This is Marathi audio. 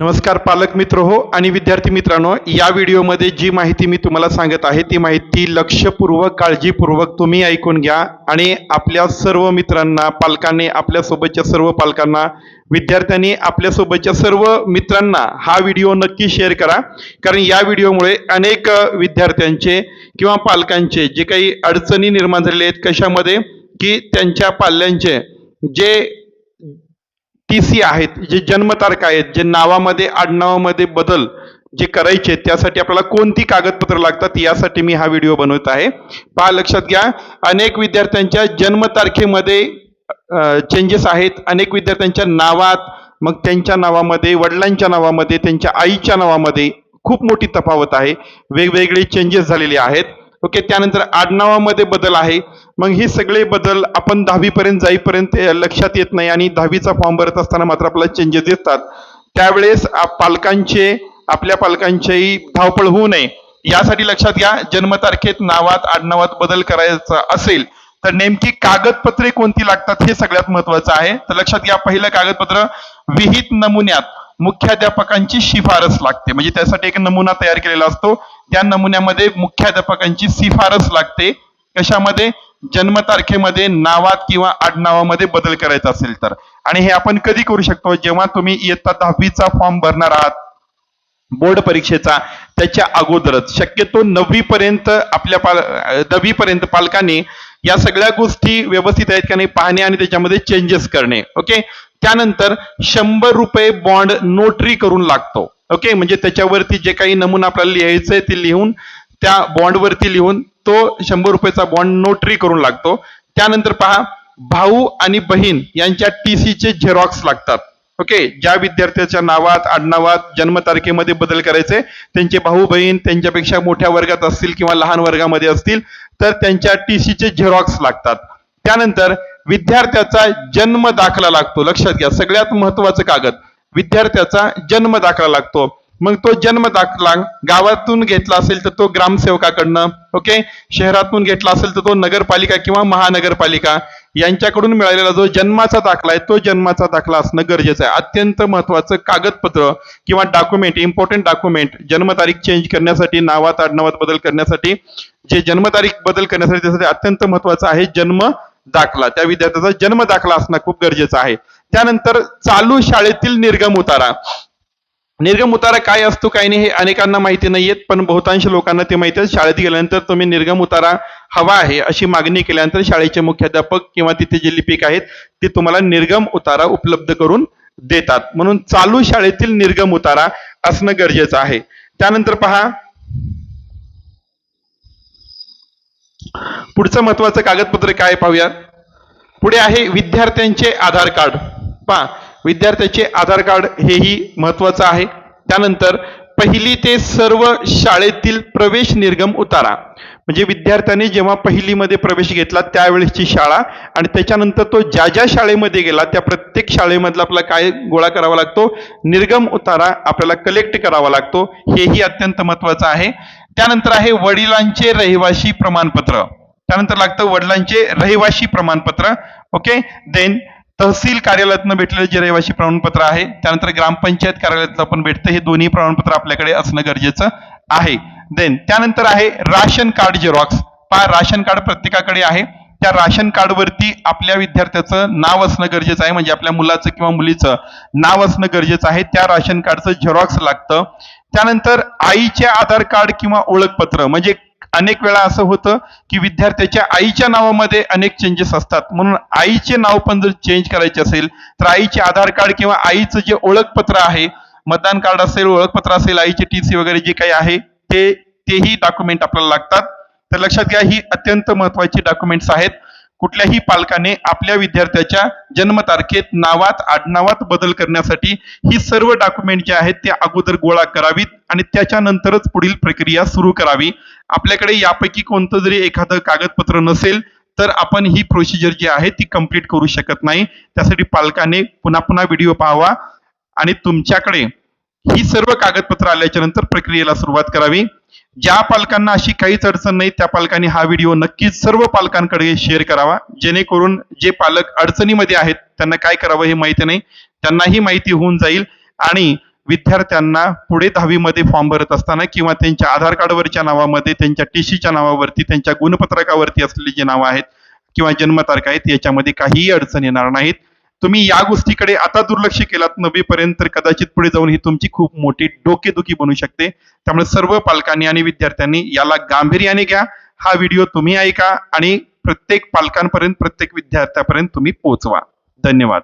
नमस्कार पालक मित्र हो आणि विद्यार्थी मित्रांनो या व्हिडिओमध्ये जी माहिती मी तुम्हाला सांगत आहे ती माहिती लक्षपूर्वक काळजीपूर्वक तुम्ही ऐकून घ्या आणि आपल्या सर्व मित्रांना पालकांनी आपल्यासोबतच्या सर्व पालकांना विद्यार्थ्यांनी आपल्यासोबतच्या सर्व मित्रांना हा व्हिडिओ नक्की शेअर करा. कारण या व्हिडिओमुळे अनेक विद्यार्थ्यांचे किंवा पालकांचे जे काही अडचणी निर्माण झालेले आहेत कशामध्ये की त्यांच्या पाल्यांचे जे टी सी आहेत जे जन्मतारखा आहेत जे नावामध्ये आडनावामध्ये बदल जे करायचे आहेत, त्यासाठी आपल्याला कोणती कागदपत्र लागतात यासाठी मी हा व्हिडिओ बनवत आहे. पहा लक्षात घ्या अनेक विद्यार्थ्यांच्या जन्मतारखेमध्ये चेंजेस आहेत. अनेक विद्यार्थ्यांच्या नावात मग त्यांच्या नावामध्ये वडिलांच्या नावामध्ये त्यांच्या आईच्या नावामध्ये खूप मोठी तफावत आहे. वेगवेगळे चेंजेस झालेले आहेत. ओके त्यानंतर आडनावामध्ये बदल आहे. मग हे सगळे बदल आपण दहावीपर्यंत जाईपर्यंत लक्षात येत नाही आणि दहावीचा फॉर्म भरत असताना मात्र आपल्याला चेंजेस दिसतात त्यावेळेस पालकांचे आपल्या पालकांच्याही धावपळ होऊ नये. यासाठी लक्षात घ्या जन्मतारखेत नावात आडनावात बदल करायचा असेल तर नेमकी कागदपत्रे कोणती लागतात हे सगळ्यात महत्वाचं आहे. तर लक्षात घ्या पहिलं कागदपत्र विहित नमुन्यात मुख्याध्यापकांची शिफारस लागते. म्हणजे त्यासाठी एक नमुना तयार केलेला असतो. त्या नमुन्यामध्ये मुख्याध्यापकांची शिफारस लागते. कशामध्ये? जन्मतारखेमध्ये नावात किंवा आडनावामध्ये बदल करायचा असेल तर. आणि हे आपण कधी करू शकतो? जेव्हा तुम्ही इयत्ता दहावीचा फॉर्म भरणार आहात बोर्ड परीक्षेचा त्याच्या अगोदरच. शक्यतो नववी पर्यंत आपल्या पाल दहावी पर्यंत पालकांनी या सगळ्या गोष्टी व्यवस्थित आहेत का नाही पाहणे आणि त्याच्यामध्ये चेंजेस करणे. ओके त्यानंतर शंभर रुपये बॉन्ड नोटरी करून लागतो. ओके म्हणजे त्याच्यावरती जे काही नमुना आपल्याला लिहायचंय ते लिहून त्या बॉन्डवरती लिहून तो शंभर रुपयाचा बॉन्ड नोटरी करून लागतो. त्यानंतर पहा भाऊ आणि बहीण यांच्या टी सीचे झेरॉक्स लागतात. ओके ज्या विद्यार्थ्याच्या नावात आडनावात जन्मतारखेमध्ये बदल करायचे त्यांचे भाऊ बहीण त्यांच्यापेक्षा मोठ्या वर्गात असतील किंवा लहान वर्गामध्ये असतील तर त्यांच्या टी सीचे झेरॉक्स लागतात. त्यानंतर विद्यार्थ्याचा जन्म दाखला लागतो. लक्षात घ्या सगळ्यात महत्वाचं कागद. विद्यार्थ्याचा जन्म दाखला लागतो. मग तो जन्म दाखला गावातून घेतला असेल तर तो ग्रामसेवकाकडनं ओके शहरातून घेतला असेल तर तो नगरपालिका किंवा महानगरपालिका यांच्याकडून मिळालेला जो जन्माचा दाखला आहे तो जन्माचा दाखला असणं गरजेचं आहे. अत्यंत महत्वाचं कागदपत्र किंवा डॉक्युमेंट इम्पॉर्टंट डॉक्युमेंट जन्मतारीख चेंज करण्यासाठी नावात आडनावात बदल करण्यासाठी जे जन्मतारीख बदल करण्यासाठी त्यासाठी अत्यंत महत्वाचं आहे जन्म दाखला. त्या विद्यार्थ्याचा जन्म दाखला असणं खूप गरजेचं आहे. त्यानंतर चालू शाळेतील निर्गम उतारा. निर्गम उतारा काय असतो काय नाही हे अनेकांना माहिती नाहीयेत पण बहुतांश लोकांना ते माहिती आहे शाळेत गेल्यानंतर तुम्ही निर्गम उतारा हवा आहे अशी मागणी केल्यानंतर शाळेचे मुख्याध्यापक किंवा तिथे जे लिपिक आहेत ते तुम्हाला निर्गम उतारा उपलब्ध करून देतात. म्हणून चालू शाळेतील निर्गम उतारा असणं गरजेचं आहे. त्यानंतर पहा. पुढचं महत्वाचं कागदपत्र काय पाहूया. पुढे आहे विद्यार्थ्यांचे आधार कार्ड. पहा विद्यार्थ्याचे आधार कार्ड हेही महत्वाचं आहे. त्यानंतर पहिली ते सर्व शाळेतील प्रवेश निर्गम उतारा. म्हणजे विद्यार्थ्याने जेव्हा पहिलीमध्ये प्रवेश घेतला त्यावेळेसची शाळा आणि त्याच्यानंतर तो ज्या ज्या शाळेमध्ये गेला त्या प्रत्येक शाळेमधला आपला काय गोळा करावा लागतो? निर्गम उतारा आपल्याला कलेक्ट करावा लागतो. हेही अत्यंत महत्वाचं आहे. त्यानंतर आहे वडिलांचे रहिवाशी प्रमाणपत्र. त्यानंतर लागतं वडिलांचे रहिवाशी प्रमाणपत्र. ओके? देन तहसील कार्यालयातनं भेटलेलं जे रहिवासी प्रमाणपत्र आहे त्यानंतर ग्रामपंचायत कार्यालयातलं पण भेटतं. हे दोन्ही प्रमाणपत्र आपल्याकडे असणं गरजेचं आहे. देन त्यानंतर आहे राशन कार्ड झेरॉक्स पहा राशन कार्ड प्रत्येकाकडे आहे. त्या राशन कार्डवरती आपल्या विद्यार्थ्याचं नाव असणं गरजेचं आहे. म्हणजे आपल्या मुलाचं किंवा मुलीचं नाव असणं गरजेचं आहे. त्या राशन कार्डचं झेरॉक्स लागतं. त्यानंतर आईचे आधार कार्ड किंवा ओळखपत्र म्हणजे अनेक वेळा असं होतं की विद्यार्थ्याच्या आईच्या नावामध्ये अनेक चेंजेस असतात. म्हणून आईचे नाव पण जर चेंज करायचे असेल तर आईचे आधार कार्ड किंवा आईचं जे ओळखपत्र आहे मतदान कार्ड असेल ओळखपत्र असेल आईचे टी सी वगैरे जे काही आहे ते तेही डॉक्युमेंट आपल्याला लागतात. तर लक्षात घ्या ही अत्यंत महत्वाची डॉक्युमेंट्स आहेत. कुठल्याही पालकाने आपल्या विद्यार्थ्याच्या जन्मतारखेत नावात आडनावात बदल करण्यासाठी ही सर्व डॉक्युमेंट जे आहेत ते अगोदर गोळा करावीत आणि त्याच्यानंतरच पुढील प्रक्रिया सुरू करावी. आपल्याकडे यापैकी कोणतं जरी एखादं कागदपत्र नसेल तर आपण ही प्रोसिजर जी आहे ती कंप्लीट करू शकत नाही. त्यासाठी पालकाने पुन्हा पुन्हा व्हिडिओ पाहावा आणि तुमच्याकडे ही सर्व कागदपत्र आल्याच्यानंतर प्रक्रियेला सुरुवात करावी. ज्या पालकांना अशी काहीच अडचण नाही त्या पालकांनी हा व्हिडिओ नक्कीच सर्व पालकांकडे शेअर करावा. जेणेकरून जे पालक अडचणीमध्ये आहेत त्यांना काय करावं हे माहिती नाही. त्यांनाही माहिती होऊन जाईल आणि विद्यार्थ्यांना पुढे दहावीमध्ये फॉर्म भरत असताना किंवा त्यांच्या आधार कार्डवरच्या नावामध्ये त्यांच्या टी सीच्या नावावरती त्यांच्या गुणपत्रकावरती असलेली जी नावं आहेत किंवा जन्मतारखा आहेत याच्यामध्ये काहीही अडचण येणार नाहीत. तुम्ही या गोष्टीकडे आता दुर्लक्ष केलात. नववीपर्यंत तर कदाचित पुढे जाऊन ही तुमची खूप मोठी डोकेदुखी बनू शकते. त्यामुळे सर्व पालकांनी आणि विद्यार्थ्यांनी याला गांभीर्याने घ्या. हा व्हिडिओ तुम्ही ऐका आणि प्रत्येक पालकांपर्यंत प्रत्येक विद्यार्थ्यापर्यंत तुम्ही पोहोचवा धन्यवाद.